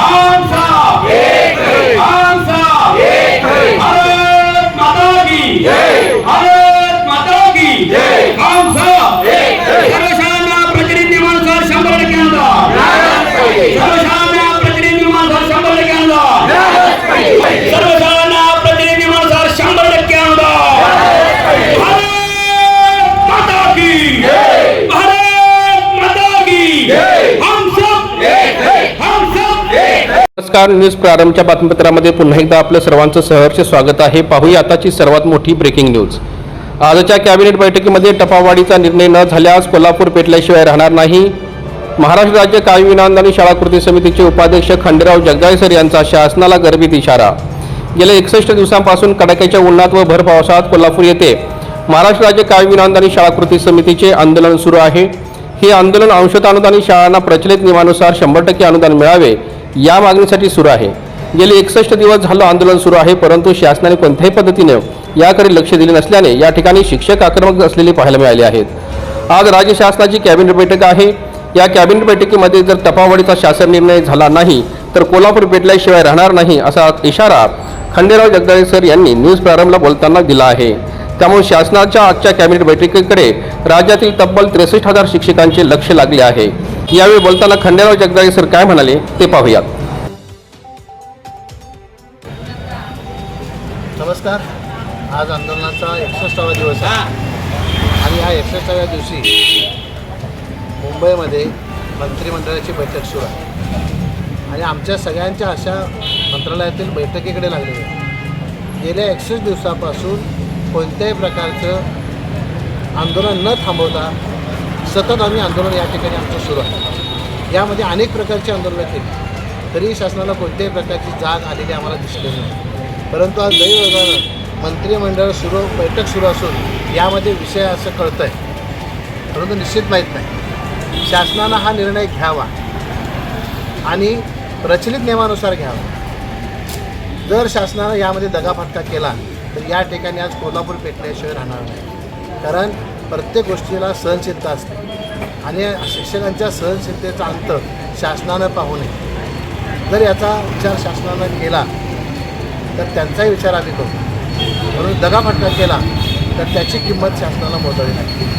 Oh. नमस्कार news प्रारंभच्या बातमीपत्रामध्ये पुन्हा एकदा आपलं सर्वांचं सहर्ष स्वागत आहे. पाहूया आताची सर्वात मोठी ब्रेकिंग न्यूज आजच्या कॅबिनेट बैठकीमध्ये टपावाढीचा निर्णय न झाल्यास कोल्हापूर पेटल्याशिवाय राहणार नाही. महाराष्ट्र राज्य कायम विनांद आणि शाळा कृती समितीचे उपाध्यक्ष खंडेराव जगदाळेसर यांचा शासनाला गर्भित इशारा. गेल्या एकसष्ट दिवसांपासून कडाक्याच्या उन्हात व भर पावसाळ्यात कोल्हापूर येथे महाराष्ट्र राज्य कायम विनांद आणि शाळा कृती समितीचे आंदोलन सुरू आहे. हे आंदोलन अंशत अनुदानी शाळांना प्रचलित नियमानुसार शंभर टक्के अनुदान मिळावे या मागणीसाठी सुरू आहे. गेले एकसष्ट दिवस झालं आंदोलन सुरू आहे परंतु शासनाने कोणत्याही पद्धतीने याकडे लक्ष दिले नसल्याने या ठिकाणी शिक्षक आक्रमक असलेले पाहायला मिळाले आहेत. आज राज्य शासनाची कॅबिनेट बैठक आहे. या कॅबिनेट बैठकीमध्ये जर तपावडीचा शासन निर्णय झाला नाही तर कोल्हापूर पेटल्याशिवाय राहणार नाही असा इशारा खंडेराव जगदाळे सर यांनी न्यूज प्रारंभला बोलताना दिला आहे. त्यामुळे शासनाच्या आजच्या कॅबिनेट बैठकीकडे राज्यातील तब्बल त्रेसष्ट हजार शिक्षकांचे लक्ष लागले आहे. यावेळी बोलताना खंडेराव जगदाळे सर काय म्हणाले ते पाहूयात. नमस्कार. आज आंदोलनाचा एकसष्टावा दिवस आहे. आणि ह्या एकसष्टाव्या दिवशी मुंबईमध्ये मंत्रिमंडळाची बैठक सुरू आहे. आणि आमच्या सगळ्यांच्या अशा मंत्रालयातील बैठकीकडे लागलेल्या आहे गेल्या एकसष्ट दिवसापासून कोणत्याही प्रकारचं आंदोलन न थांबवता सतत आम्ही आंदोलन या ठिकाणी आमचं सुरू आहे. यामध्ये अनेक प्रकारची आंदोलनं केली. तरी शासनाला कोणत्याही प्रकारची जाग आलेली आम्हाला दिसली नाही. परंतु आज दैवयोगानं मंत्रिमंडळ सुरू बैठक सुरू असून यामध्ये विषय असं कळतं आहे परंतु निश्चित माहीत नाही. शासनानं हा निर्णय घ्यावा आणि प्रचलित नियमानुसार घ्यावा. जर शासनानं यामध्ये दगाफटका केला तर या ठिकाणी आज कोल्हापूर पेटल्याशिवाय राहणार नाही. कारण प्रत्येक गोष्टीला सहनशीलता असते. आणि शिक्षकांच्या सहनशीलतेचा अंत शासनानं पाहू नये. जर याचा विचार शासनानं केला तर त्यांचाही विचार आम्ही करू. म्हणून दगाफटका केला तर त्याची किंमत शासनाला मोजावी लागते.